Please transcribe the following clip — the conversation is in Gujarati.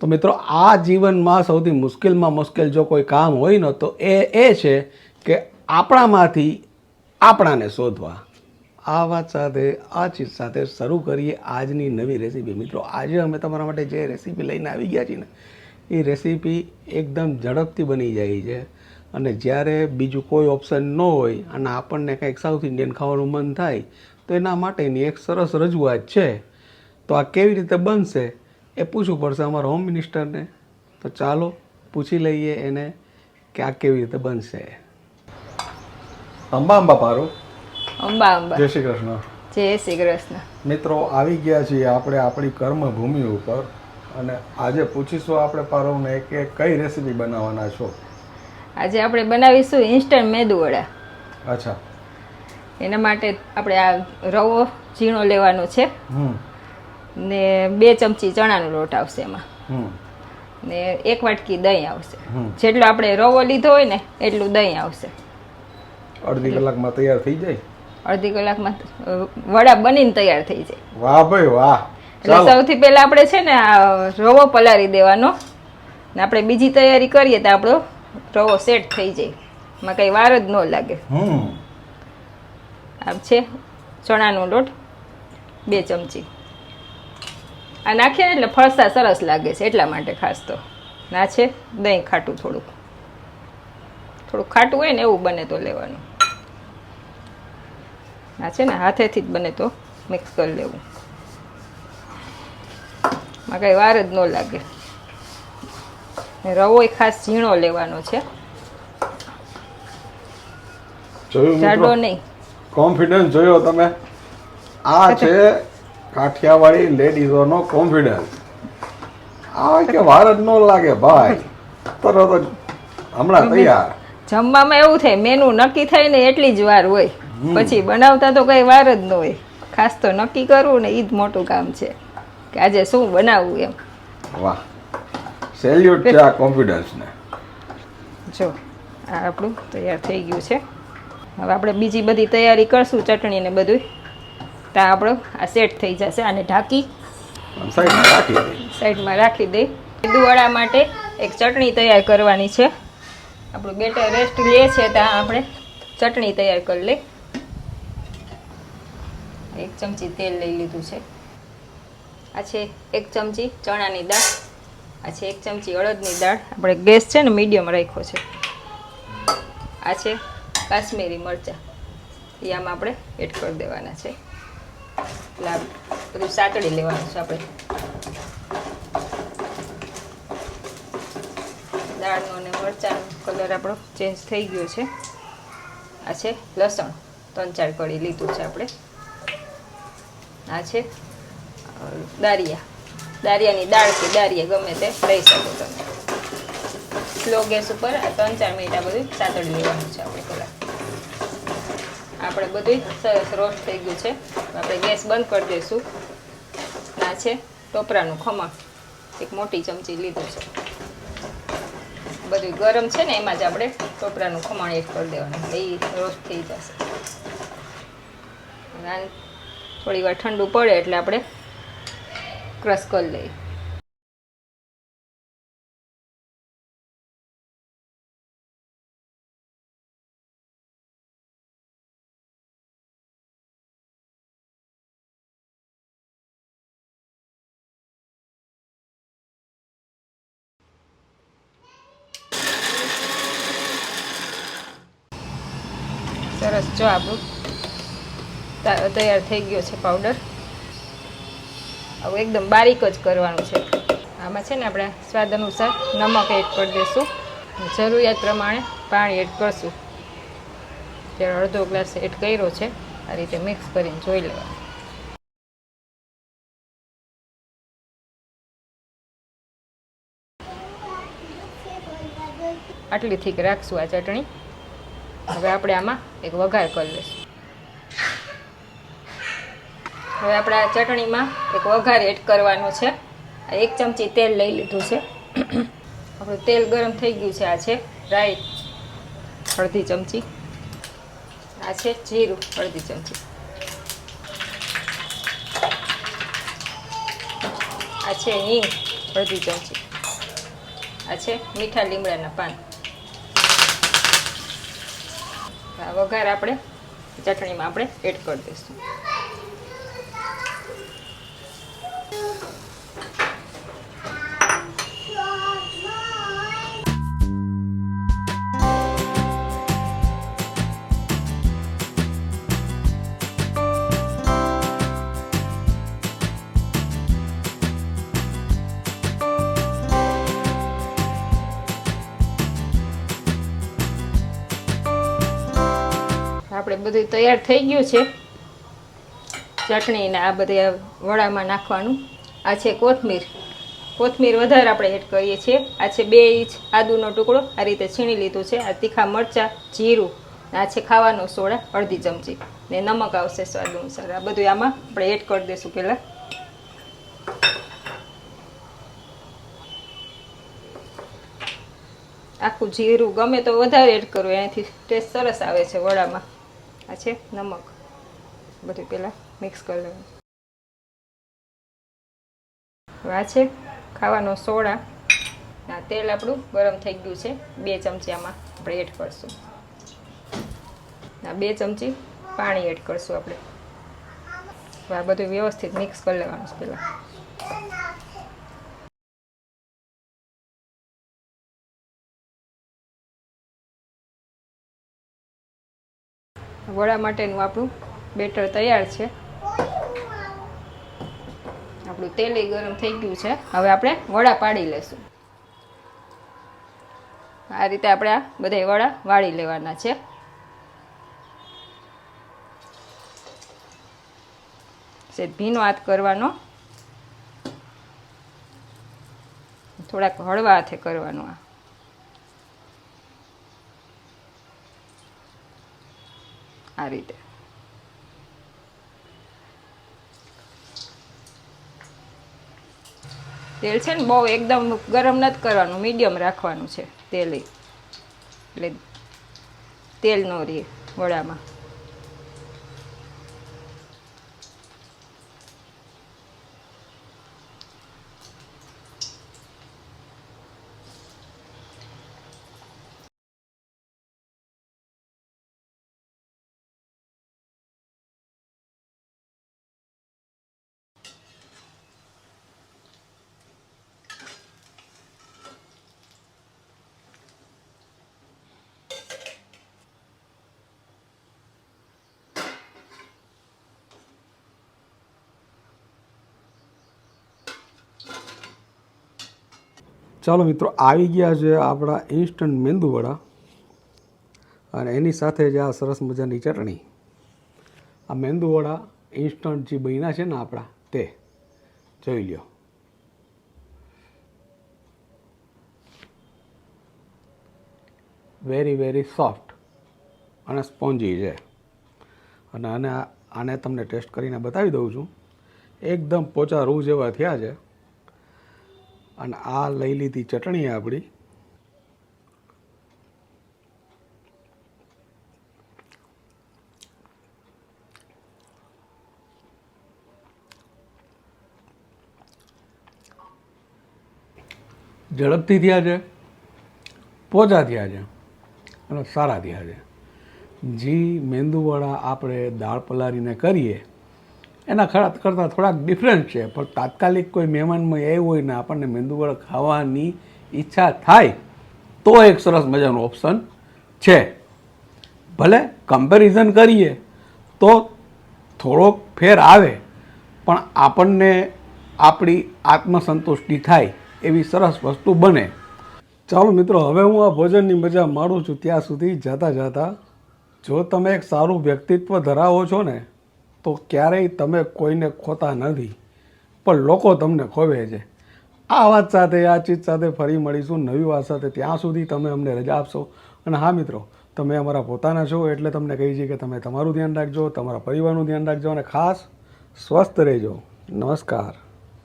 તો મિત્રો, આ જીવનમાં સૌથી મુશ્કેલમાં મુશ્કેલ જો કોઈ કામ હોય ને, તો એ એ છે કે આપણામાંથી આપણાને શોધવા. આ વાત સાથે, આ ચીજ સાથે શરૂ કરીએ આજની નવી રેસીપી મિત્રો, આજે અમે તમારા માટે જે રેસીપી લઈને આવી ગયા છીએ ને, એ રેસીપી એકદમ ઝડપથી બની જાય છે. અને જ્યારે બીજું કોઈ ઓપ્શન ન હોય અને આપણને કંઈક સાઉથ ઇન્ડિયન ખાવાનું મન થાય, તો એના માટેની એક સરસ રજૂઆત છે. તો આ કેવી રીતે બનશે? એ પૂછવું પડશે અમારા હોમ મિનિસ્ટરને તો ચાલો પૂછી લઈએ એને કે આ કેવી રીતે બનશે. અંબા અંબા પારો. અંબા અંબા. જય શ્રી કૃષ્ણ. જય શ્રી કૃષ્ણ. મિત્રો આવી ગયા છીએ આપણે આપણી કર્મભૂમિ ઉપર અને આજે પૂછીશું આપણે પારોને કે કઈ રેસીપી બનાવવાના છો. આજે આપણે બનાવીશું ઇન્સ્ટન્ટ મેદુ વડા. અચ્છા. એના માટે આપણે આ રવો ઝીણો લેવાનો છે. હમ. ને બે ચમચી ચણાનો લોટ આવશે એમાં. ને એક વાટકી દહીં આવશે. જેટલો આપણે રવો લીધો હોય ને એટલું દહીં આવશે. અડધી કલાકમાં તૈયાર થઈ જાય? અડધી કલાકમાં વડા બનીને તૈયાર થઈ જાય. વાહ ભાઈ વાહ. એટલે સૌથી પહેલા આપણે છે ને આ રવો પલાળી દેવાનો. ને આપણે બીજી તૈયારી કરીએ તો આપણો રવો સેટ થઈ જાય. એમાં કઈ વાર જ ન લાગે. હમ. આમ છે ચણાનો લોટ બે ચમચી. આ નાખીએ ને એટલે ફરસા સરસ લાગે છે એટલા માટે ખાસ તો. ના છે દહીં ખાટું થોડુંક. થોડુંક ખાટું હોય ને એવું બને તો લેવાનું. ના છે ને હાથેથી જ બને તો મિક્સ કરી લેવું. માં કંઈ વાર જ ન લાગે. રવો એ ખાસ ઝીણો લેવાનો છે. જાડો નહીં. કોન્ફિડન્સ જોયો તમે? આ છે કાઠિયાવાડી લેડીઝોનો કોન્ફિડન્સ આ કે વાર જ ન લાગે ભાઈ. તરત જ હમણાં તૈયાર. જમવામાં એવું થાય મેનુ નક્કી થાય ને એટલી જ વાર હોય. પછી બનાવતા તો કઈ વાર જ ન હોય. ખાસ તો નક્કી કરવું ને એ જ મોટું કામ છે. કે આજે શું બનાવવું એમ. વાહ. સેલ્યુટ છે આ કોન્ફિડન્સને જો આ આપણું તૈયાર થઈ ગયું છે. હવે આપણે બીજી બધી તૈયારી કરશું ચટણી ને બધું ત્યાં આપણો આ સેટ થઈ જશે આને ઢાંકી. સાઈડમાં રાખી દઈ મેદુવડા માટે એક ચટણી તૈયાર કરવાની છે. આપણું બેટર રેસ્ટ લે છે ત્યાં આપણે ચટણી તૈયાર કરી લઈ એક ચમચી તેલ લઈ લીધું છે. આ છે એક ચમચી ચણાની દાળ. આ છે એક ચમચી અડદની દાળ. આપણે ગેસ છે ને મીડિયમ રાખ્યો છે. આ છે કાશ્મીરી મરચાં. એ આમાં આપણે એડ કરી દેવાના છે. એટલે બધું સાતડી લેવાનું છે આપણે. દાળનો અને મરચાંનો કલર આપણો ચેન્જ થઈ ગયો છે. આ છે લસણ, ત્રણ ચાર કળી લીધું છે આપણે. આ છે દારિયા દારિયાની દાળ કે દારિયા ગમે તે લઈ શકો તમે. સ્લો ગેસ ઉપર આ ત્રણ ચાર મિનિટ આ બધું સાતળી લેવાનું છે આપણે પહેલાં આપણે બધું સરસ રોસ્ટ થઈ ગયું છે. આપણે ગેસ બંધ કરી દઈશું. ના છે ટોપરાનું ખમણ. એક મોટી ચમચી લીધું છે. બધું ગરમ છે ને, એમાં જ આપણે ટોપરાનું ખમણ એડ કરી દેવાનું. એ રોસ્ટ થઈ જશે. થોડી વાર ઠંડુ પડે એટલે આપણે ક્રશ કરી લઈએ. સરસ. જો આપણું તૈયાર થઈ ગયો છે પાવડર હવે એકદમ બારીક જ કરવાનું છે. આમાં છે ને આપણે સ્વાદ અનુસાર નમક એડ કરી દઈશું. જરૂરિયાત પ્રમાણે પાણી એડ કરશું. ત્યારે અડધો ગ્લાસ એડ કર્યો છે. આ રીતે મિક્સ કરીને જોઈ લેવાનું. આટલી થીક રાખશું આ ચટણી. હવે આપણે આમાં એક વઘાર કરી લઈશું. હવે આપણે આ ચટણીમાં એક વઘાર એડ કરવાનો છે. એક ચમચી તેલ લઈ લીધું છે. આપણું તેલ ગરમ થઈ ગયું છે. આ છે રાઈ અડધી ચમચી. આ છે જીરું અડધી ચમચી. આ છે હિંગ અડધી ચમચી. આ છે મીઠા લીમડાના પાન આ વઘાર આપણે ચટણીમાં આપણે એડ કરી દઈશું. આપણે બધું તૈયાર થઈ ગયું છે. ચટણીને આ બધે વડામાં નાખવાનું. આ છે કોથમીર. કોથમીર વધારે આપણે એડ કરીએ છીએ. આ છે બે ઇંચ આદુનો ટુકડો. આ રીતે છીણી લીધું છે. આ તીખા મરચાં, જીરું આ છે ખાવાનો સોડા, અડધી ચમચી. ને નમક આવશે સ્વાદ અનુસાર. આ બધું આમાં આપણે એડ કરી દઈશું પહેલાં. આખું જીરું ગમે તો વધારે એડ કરવું એનાથી ટેસ્ટ સરસ આવે છે વડામાં. આ છે નમક. બધું પહેલાં મિક્સ કરી લેવાનું. આ છે ખાવાનો સોડા. આ તેલ આપણું ગરમ થઈ ગયું છે. બે ચમચી આમાં આપણે એડ કરશું. આ બે ચમચી પાણી એડ કરશું આપણે. આ બધું વ્યવસ્થિત મિક્સ કરી લેવાનું છે પહેલાં વડા માટેનું આપણું બેટર તૈયાર છે. આપણું તેલ ગરમ થઈ ગયું છે. હવે આપણે વડા પાડી લેશું. આ રીતે આપણે આ બધા વડા વાળી લેવાના છે. ભીનો હાથ કરવાનો, થોડાક હળવા હાથે કરવાનું આ. આ રીતે તેલ છે ને બહુ એકદમ ગરમ નથી કરવાનું, મીડિયમ રાખવાનું છે તેલ. એટલે તેલ નો રહે વડામાં ચાલો મિત્રો, આવી ગયા છે આપણા ઇન્સ્ટન્ટ મેંદુવડા અને એની સાથે જ આ સરસ મજાની ચટણી. આ મેંદુવડા ઇન્સ્ટન્ટ જે બન્યા છે ને આપણા, તે. જોઈ લ્યો. વેરી વેરી સોફ્ટ અને સ્પોન્જી છે. અને આને આને તમને ટેસ્ટ કરીને બતાવી દઉં છું. એકદમ પોચા રૂ જેવા થયા છે. અને આ લઈ લીધી ચટણી આપણી. ઝડપથી થયા છે, પોચા થયા છે અને સારા થયા છે. જી મેંદુવડા આપણે દાળ પલાળીને કરીએ એના ખરા કરતાં થોડાક ડિફરન્ટ છે. પણ તાત્કાલિક કોઈ મહેમાનમાં એ હોય ને આપણને મેંદુવડા ખાવાની ઈચ્છા થાય, તો એક સરસ મજાનું ઓપ્શન છે. ભલે કમ્પેરિઝન કરીએ, તો થોડોક ફેર આવે, પણ આપણને આપણી આત્મસંતુષ્ટિ થાય એવી સરસ વસ્તુ બને. ચાલો મિત્રો, હવે હું આ ભોજનની મજા માણું છું. ત્યાં સુધી જતાં જતાં જો તમે એક સારું વ્યક્તિત્વ ધરાવો છો ને તો ક્યારેય તમે કોઈને ખોતા નથી, પણ લોકો તમને ખોવે છે. આ વાત સાથે, આ ચીજ સાથે ફરી મળીશું નવી વાત સાથે. ત્યાં સુધી તમે અમને રજા આપશો. અને હા મિત્રો, તમે અમારા પોતાના છો એટલે તમને કહી છીએ કે તમે તમારું ધ્યાન રાખજો, તમારા પરિવારનું ધ્યાન રાખજો અને ખાસ સ્વસ્થ રહેજો. નમસ્કાર.